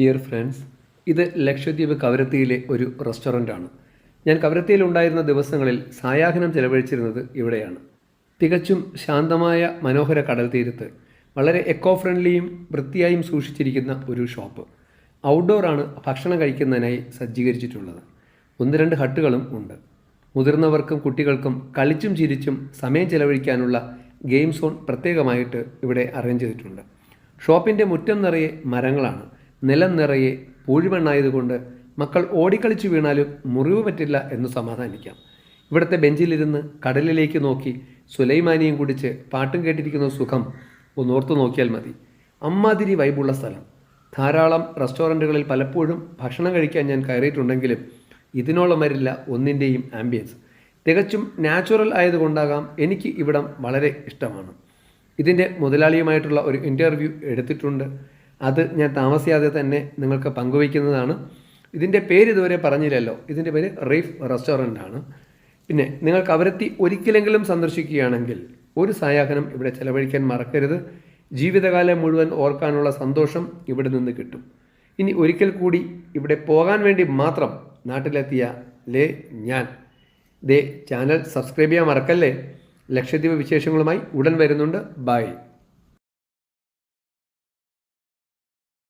Dear friends ഇത് ലക്ഷദ്വീപ് കവരത്തിയിലെ ഒരു റെസ്റ്റോറന്റാണ് ഞാൻ കവരത്തിയിൽ ഉണ്ടായിരുന്ന ദിവസങ്ങളിൽ സായാഹ്നം ചെലവഴിച്ചിരുന്നത് ഇവിടെയാണ്. തികച്ചും ശാന്തമായ മനോഹര കടൽ തീരത്ത് വളരെ എക്കോ ഫ്രണ്ട്ലിയും വൃത്തിയായും സൂക്ഷിച്ചിരിക്കുന്ന ഒരു ഷോപ്പ്. ഔട്ട്ഡോറാണ് ഭക്ഷണം കഴിക്കുന്നതിനായി സജ്ജീകരിച്ചിട്ടുള്ളത്. ഒന്ന് രണ്ട് ഹട്ടുകളും ഉണ്ട്. മുതിർന്നവർക്കും കുട്ടികൾക്കും കളിച്ചും ചിരിച്ചും സമയം ചെലവഴിക്കാനുള്ള ഗെയിം സോൺ പ്രത്യേകമായിട്ട് ഇവിടെ അറേഞ്ച് ചെയ്തിട്ടുണ്ട്. ഷോപ്പിന്റെ മുറ്റം നിറയെ മരങ്ങളാണ്. നിലം നിറയെ പൂഴിമണ്ണായതുകൊണ്ട് മക്കൾ ഓടിക്കളിച്ചു വീണാലും മുറിവ് പറ്റില്ല എന്ന് സമാധാനിക്കാം. ഇവിടുത്തെ ബെഞ്ചിലിരുന്ന് കടലിലേക്ക് നോക്കി സുലൈമാനിയും കുടിച്ച് പാട്ടും കേട്ടിരിക്കുന്ന സുഖം ഒന്നോർത്തു നോക്കിയാൽ മതി. അമ്മാതിരി വൈബുള്ള സ്ഥലം. ധാരാളം റെസ്റ്റോറന്റുകളിൽ പലപ്പോഴും ഭക്ഷണം കഴിക്കാൻ ഞാൻ കയറിയിട്ടുണ്ടെങ്കിലും ഇതിനോളം വരില്ല ഒന്നിന്റെയും ആംബിയൻസ്. തികച്ചും നാച്ചുറൽ ആയതുകൊണ്ടാകാം എനിക്ക് ഇവിടം വളരെ ഇഷ്ടമാണ്. ഇതിന്റെ മുതലാളിയുമായിട്ടുള്ള ഒരു ഇന്റർവ്യൂ എടുത്തിട്ടുണ്ട്. അത് ഞാൻ താമസിയാതെ തന്നെ നിങ്ങൾക്ക് പങ്കുവയ്ക്കുന്നതാണ്. ഇതിന്റെ പേര് ഇതുവരെ പറഞ്ഞില്ലല്ലോ. ഇതിന്റെ പേര് റീഫ് റെസ്റ്റോറന്റ് ആണ് പിന്നെ നിങ്ങൾ കവരത്തി ഒരിക്കലെങ്കിലും സന്ദർശിക്കുകയാണെങ്കിൽ ഒരു സായാഹനം ഇവിടെ ചെലവഴിക്കാൻ മറക്കരുത്. ജീവിതകാലം മുഴുവൻ ഓർക്കാനുള്ള സന്തോഷം ഇവിടെ നിന്ന് കിട്ടും. ഇനി ഒരിക്കൽ കൂടി ഇവിടെ പോകാൻ വേണ്ടി മാത്രം നാട്ടിലെത്തിയ ലേ ഞാൻ. ദേ ചാനൽ സബ്സ്ക്രൈബ് ചെയ്യാൻ മറക്കല്ലേ? ലക്ഷദ്വീപ് വിശേഷങ്ങളുമായി ഉടൻ വരുന്നുണ്ട്. ബൈ.